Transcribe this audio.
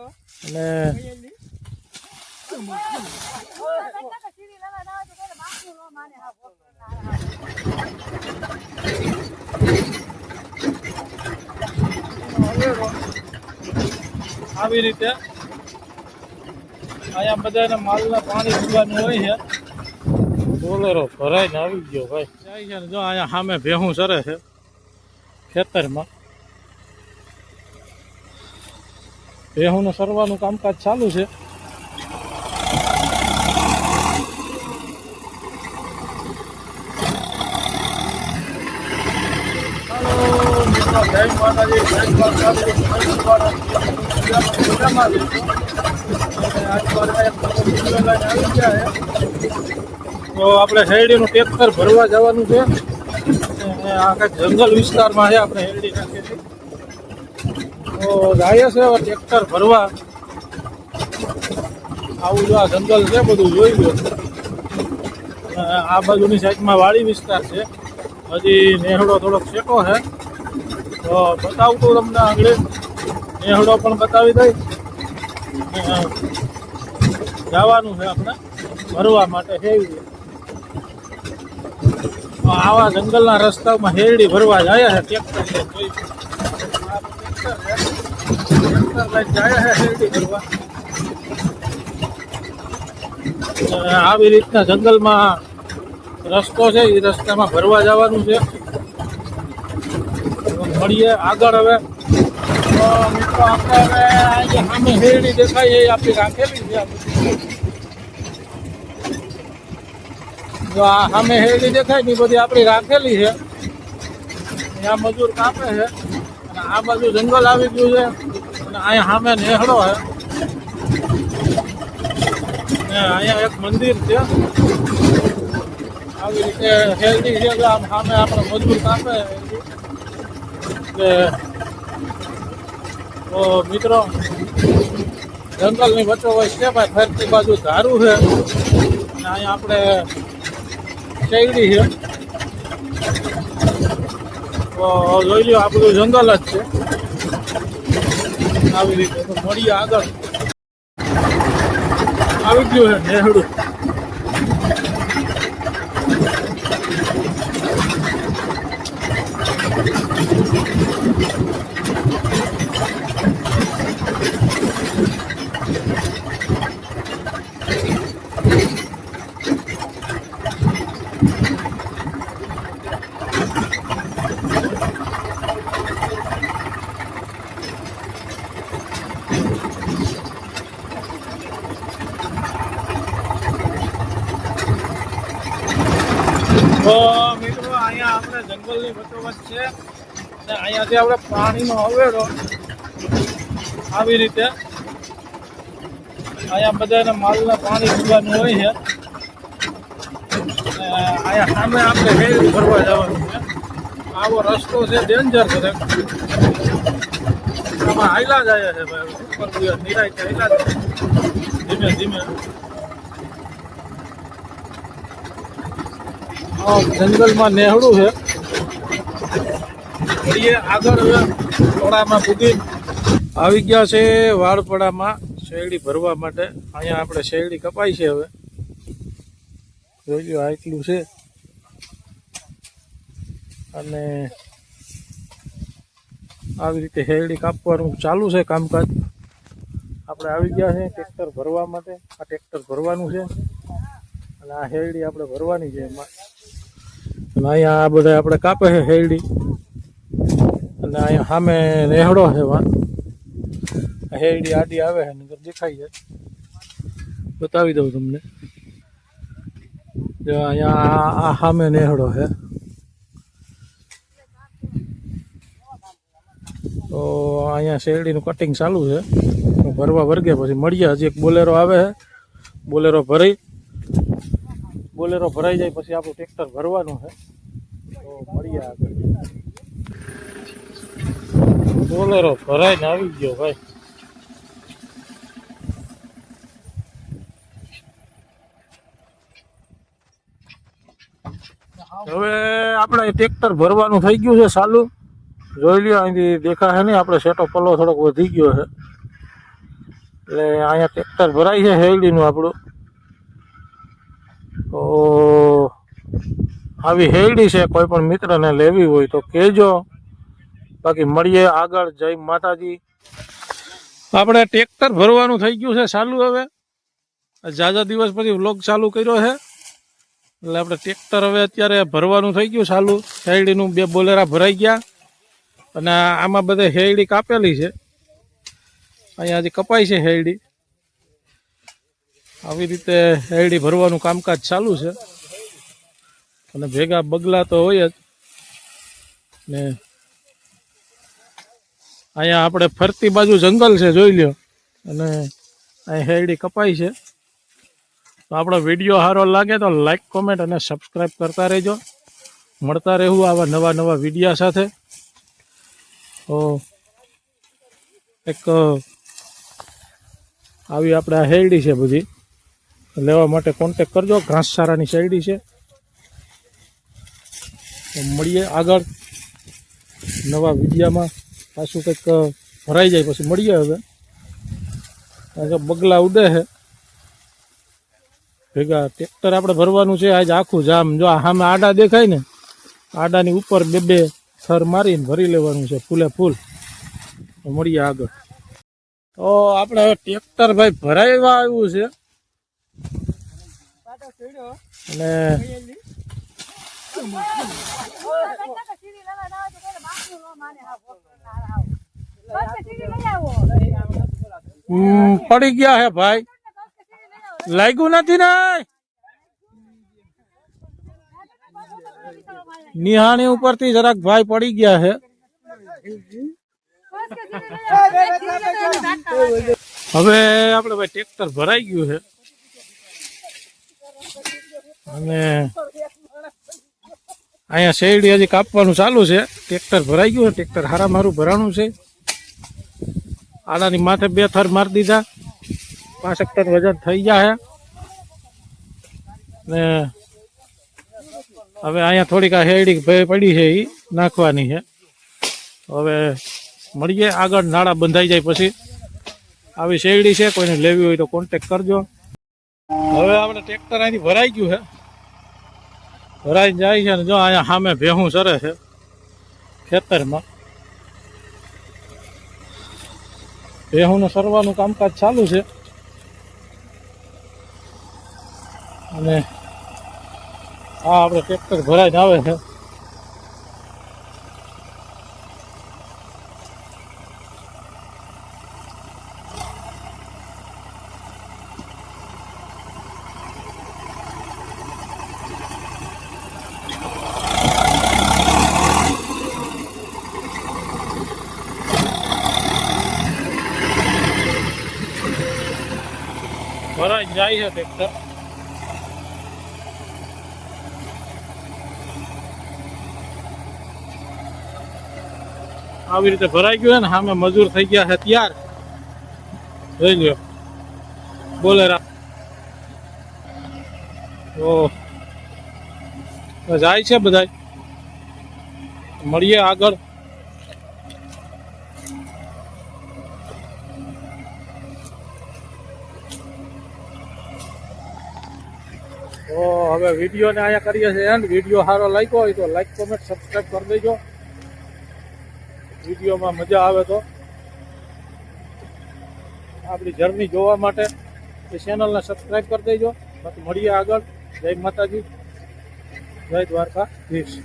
અને આવી રીતે અહીંયા બધાને માલના પાણી પીવાનું હોય છે. બોલેરો ભરાઈને આવી ગયો ભાઈ. જાય છે ને જો અહીંયા સામે ભેહું સરે છે ખેતરમાં ભેહુંને સરવાનું કામકાજ ચાલુ છે હાલો મિત્રો જય માતાજી જય માતાજી જય માતાજી મજામાં છો? અને આજ મારે એક નવો વીડિયો સરવાનું કામકાજ ચાલુ છે. તો આપણે શેરડીનું ટ્રેક્ટર ભરવા જવાનું છે આ કંઈક જંગલ વિસ્તારમાં છે આપણે શેરડી નાખેલી તો જાય છે હવે ટ્રેક્ટર ભરવા. આવું જો આ જંગલ છે, બધું જોઈ લો. આ બાજુની સાઈડમાં વાડી વિસ્તાર છે. હજી નેહડો થોડોક શેકો છે. તો બતાવું તો તમને આગળ. નેહડો પણ બતાવી દઈ. જવાનું છે આપણે ભરવા માટે હેવી. આવા જંગલના રસ્તામાં હેરડી ભરવા જાય છે ટ્રેક્ટર આવી રીતના જંગલમાં રસ્તો છે એ રસ્તામાં ભરવા જવાનું છે. મળીએ આગળ હવે. મિત્રો આપણે સામે હેરડી દેખાય એ આપણી રાખેલી છે આ સામે હેરડી દેખાય ને બધી આપણી રાખેલી છે. ત્યાં મજૂર કાપે છે. આ બાજુ જંગલ આવી ગયું છે. અને અહીંયા સામે નેહડો છે. અહીંયા એક મંદિર છે. આવી રીતે હેલ્ધી છે આમ સામે આપણે મજબૂત આપે એટલે તો મિત્રો, જંગલની વચ્ચો હોય છે ભાઈ, ફરતી બાજુ ધારું છે. અને અહીંયા આપણે શેરડી છે. જોઈ લો આ બધું જંગલ જ છે. આવી રીતે તો મળીએ આગળ. આવી ગયું છે, નેહડું તો મિત્રો અહીંયા આપણે જંગલની વચ્ચોવચ્ચ છે. અને અહીંયાથી આપણે પાણીનો અવેડો આવી રીતે અહીંયા બધાને માલના પાણી પીવાનું હોય છે. અહીંયા સામે આપણે હેરી ફરવા જવાનું છે. આવો રસ્તો છે ડેન્જર છે. આમાં હાઈલા જાય છે ભાઈ. ઉપર નિરાય હાઈલા જાય. ધીમે ધીમે. જંગલમાં નેહડું છે. મળીએ આગળ થોડામાં પૂગી આવી ગયા છે વાળપડામાં શેરડી ભરવા માટે. અહીંયા આપણે શેરડી કપાઈ છે હવે. જોઈ લો આટલું છે. અને આવી રીતે શેરડી કાપવાનું ચાલુ છે કામકાજ. આપણે આવી ગયા છે ટ્રેક્ટર ભરવા માટે. આ ટ્રેક્ટર ભરવાનું છે. અને આ શેરડી આપણે ભરવાની છે એમાં. અને અહીંયા આ બધા આપણે કાપે છે હેરડી. અને અહીંયા સામે નેહડો છે વાન. હેરડી આડી આવે છે નગર દેખાય છે. બતાવી દઉં તમને. અહીંયા આ સામે નેહડો છે. તો અહીંયા શેરડીનું કટિંગ ચાલુ છે. ભરવા વર્ગે પછી મળીએ હજી એક બોલેરો આવે છે. બોલેરો ભરી બોલેરો ભરાઈ જાય પછી આપણું ટ્રેક્ટર ભરવાનું છે. તો મળીએ આગળ. બોલેરો ભરાઈને આવી ગયો ભાઈ. હવે આપણે ટ્રેક્ટર ભરવાનું થઈ ગયું છે ચાલુ. જોઈ લ્યો, અહીંથી દેખાશે નહીં, આપણે સેટો પલ્લો થોડોક વધી ગયો છે. એટલે અહીંયા ટ્રેક્ટર ભરાય છે હેલડીનું આપણું. તો આવી હેરડી છે, કોઈ પણ મિત્રને લેવી હોય તો કહેજો. બાકી મળીએ આગળ. જય માતાજી. આપણે ટ્રેક્ટર ભરવાનું થઈ ગયું છે ચાલુ હવે. જાજા દિવસ પછી વ્લોગ ચાલુ કર્યો છે. એટલે આપણે ટ્રેક્ટર હવે અત્યારે ભરવાનું થઈ ગયું ચાલુ. શેરડીનું બે બોલેરા ભરાઈ ગયા. અને આમાં બધે હેરડી કાપેલી છે. અહીંયા હજી કપાય છે હેરડી. આવી રીતે હેરડી ભરવાનું કામકાજ ચાલુ છે. અને ભેગા બગલા તો હોય જ. ને અહીંયા આપણે ફરતી બાજુ જંગલ છે, જોઈ લ્યો. અને અહીં હેરડી કપાય છે. તો આપણો વીડિયો સારો લાગે તો લાઈક કોમેન્ટ અને સબસ્ક્રાઈબ કરતા રહેજો. મળતા રહેવું આવા નવા નવા વિડીયા સાથે. તો એક આવી આપણે આ હેરડી છે બધી. લેવા માટે કોન્ટેક કરજો. ઘાસચારાની શેરડી છે. મળીએ આગળ. નવા વિડીયામાં પાછું કંઈક ભરાઈ જાય પછી મળીએ હવે. કારણ કે બગલા ઉડે છે. ભેગા ટ્રેક્ટર આપણે ભરવાનું છે. આજ આખું જામ. જો સામે આડા દેખાય ને, આડાની ઉપર બે બે થર મારીને ભરી લેવાનું છે ફૂલે ફૂલ. મળીએ આગળ. તો આપણે હવે ટ્રેક્ટર ભાઈ ભરાવા આવ્યું છે. અને પડી ગયા હે ભાઈ. લાગ્યું નથી ને? નિહાણી ઉપરથી જરાક ભાઈ પડી ગયા છે હવે આપણે ભાઈ ટ્રેક્ટર ભરાઈ ગયું છે અને અહીંયા શેરડી હજી કાપવાનું ચાલુ છે. ટ્રેક્ટર ભરાઈ ગયું ટ્રેક્ટર હારા મારું ભરાણું છે. આડાની માથે બે થર મારી દીધા. પાંસઠ ટન વજન થઈ ગયા ને હવે અહીંયા થોડીક આ ભે- પડી છે એ નાખવાની છે. હવે મળીએ. આગળ નાળા બંધાઈ જાય પછી. આવી શેરડી છે, કોઈને લેવી હોય તો કોન્ટેક કરજો. હવે આપણે ટ્રેક્ટર અહીંથી ભરાઈ ગયું છે. ભરાઈ જાય છે ને જો અહીંયા સામે ભેહું સરે છે, ખેતરમાં. ભેહુંનું સરવાનું કામકાજ ચાલુ છે. અને આ આપણે ટ્રેક્ટર ભરાઈને આવે છે. ભરાઈ જાય છે ટ્રેક્ટર આવી રીતે ભરાઈ ગયું ને, સામે મજૂર થઈ ગયા છે ત્યાર. જોઈ લ્યો. બોલેરા તો જાય છે બધા મળીએ આગળ તો હવે વિડીયોને અહીંયા કરીએ છીએ એન્ડ વીડિયો સારો લાગ્યો હોય તો લાઈક કોમેન્ટ સબસ્ક્રાઈબ કરી દેજો. વિડીયોમાં મજા આવે તો. આપણી જર્ની જોવા માટે એ ચેનલને સબસ્ક્રાઈબ કરી દેજો. બાકી મળીએ આગળ. જય માતાજી. જય દ્વારકા ધીશ